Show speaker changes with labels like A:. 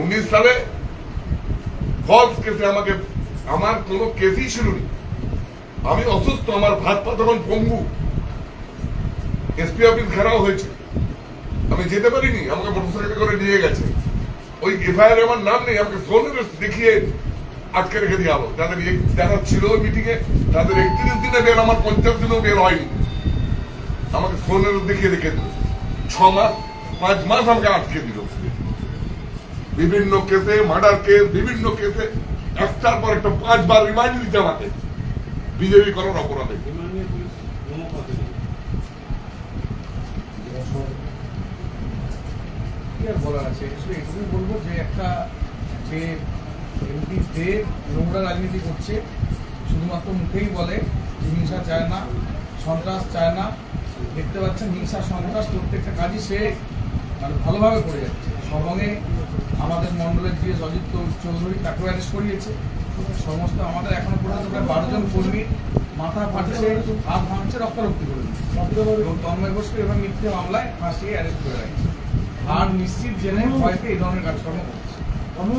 A: উনিশ সালে ফলস কেসে আমাকে, আমার কোনো কেসই ছিল আমি অসুস্থ, আমার ভাত পা তখন পঙ্গু। এসপি অফিস ঘেরাও হয়েছে। আমি যেতে পারিনি, আমাকে মোটরসাইকেল করে নিয়ে গেছে। ওই এফআইআর আমার নাম নেই, আমাকে ফোন দেখিয়ে আটকে রেখে দিয়ে হলো। যাদের যারা ছিল ওই মিটিং এ, তাদের একত্রিশ দিনে বের, আমার পঞ্চাশ দিনেও বের হয়নি। আমাকে ফোনের দেখিয়ে রেখে দিল। ছ মাস, পাঁচ মাস আমাকে আটকে দিল। বিভিন্ন কেসে মার্ডার কেস বিভিন্ন কেসে, একটার পর একটা পাঁচবার রিমাইন্ড দিতে আমাকে। বিজেপি করার অপরাধে।
B: আছে? বলব যে একটা যে রাজনীতি করছে, শুধুমাত্র মুখেই বলে চায় না, সন্ত্রাস চায় না। দেখতে পাচ্ছেন সন্ত্রাস প্রত্যেকটা কাজই সে মানে ভালোভাবে করে যাচ্ছে। সবঙ্গে আমাদের মণ্ডলের যে অজিত চৌধুরী তাকেও অ্যারেস্ট করিয়েছে, সমস্ত আমাদের এখনও পর্যন্ত প্রায় বারো জন কর্মী মাথা ফাটছে, হাত ভাঙছে, রক্তারক্তি করে এবং তন্ময় ঘোষকে এবার মিথ্যে মামলায় ফাঁসিয়ে অ্যারেস্ট করে রাখছে আর নিশ্চিত জেনে ভয়তে এই ধরনের কাজকর্ম করছে।
C: অনু